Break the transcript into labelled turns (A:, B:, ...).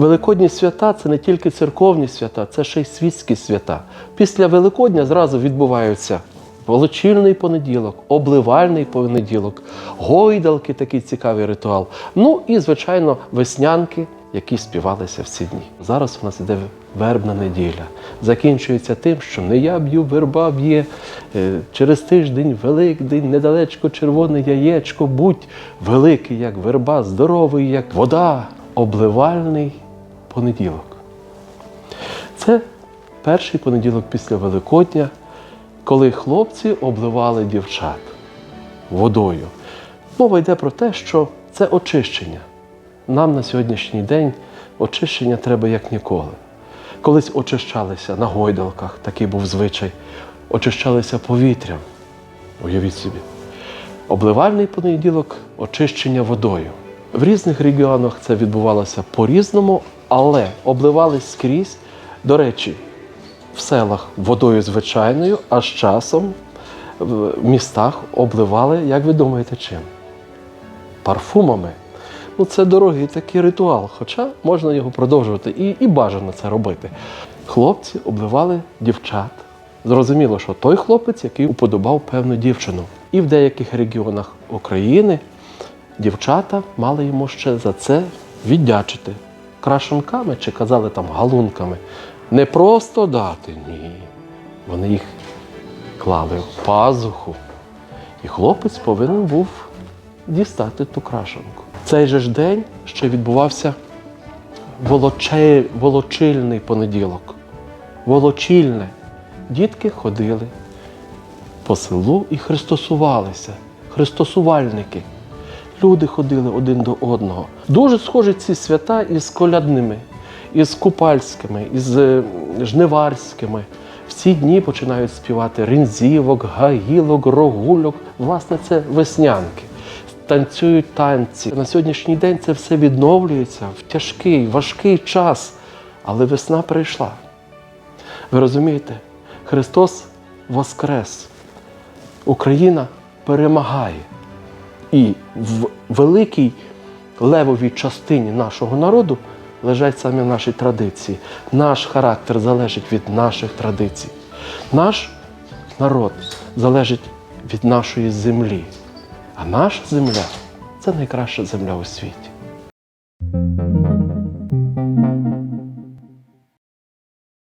A: Великодні свята це не тільки церковні свята, це ще й світські свята. Після Великодня зразу відбуваються волочильний понеділок, обливальний понеділок, гойдалки, такий цікавий ритуал. Ну і, звичайно, веснянки, які співалися в ці дні. Зараз у нас іде вербна неділя. Закінчується тим, що не я б'ю, верба б'є. Е, Через тиждень Великдень, недалечко червоне яєчко, будь великий, як верба, здоровий, як вода, обливальний понеділок. Це перший понеділок після Великодня, коли хлопці обливали дівчат водою. Мова йде про те, що це очищення. Нам на сьогоднішній день очищення треба як ніколи. Колись очищалися на гойдалках, такий був звичай, очищалися повітрям. Уявіть собі. Обливальний понеділок очищення водою. В різних регіонах це відбувалося по-різному, але обливались скрізь. До речі, в селах водою звичайною, а з часом в містах обливали, як ви думаєте, чим? Парфумами. Ну, це дорогий такий ритуал, хоча можна його продовжувати і, і бажано це робити. Хлопці обливали дівчат. Зрозуміло, що той хлопець, який уподобав певну дівчину. І в деяких регіонах України дівчата мали йому ще за це віддячити крашенками чи казали там галунками. Не просто дати, ні. Вони їх клали в пазуху. І хлопець повинен був дістати ту крашенку. Цей же ж день ще відбувався волоче... волочильний понеділок. Волочильне. Дітки ходили по селу і христосувалися. Христосувальники. Люди ходили один до одного. Дуже схожі ці свята із колядними, із купальськими, із жниварськими. В ці дні починають співати ринзівок, гаїлок, рогульок. Власне, це веснянки. Танцюють танці. На сьогоднішній день це все відновлюється в тяжкий, важкий час. Але весна прийшла. Ви розумієте? Христос воскрес. Україна перемагає. І в великій левовій частині нашого народу лежать саме наші традиції. Наш характер залежить від наших традицій. Наш народ залежить від нашої землі. А наша земля це найкраща земля у світі.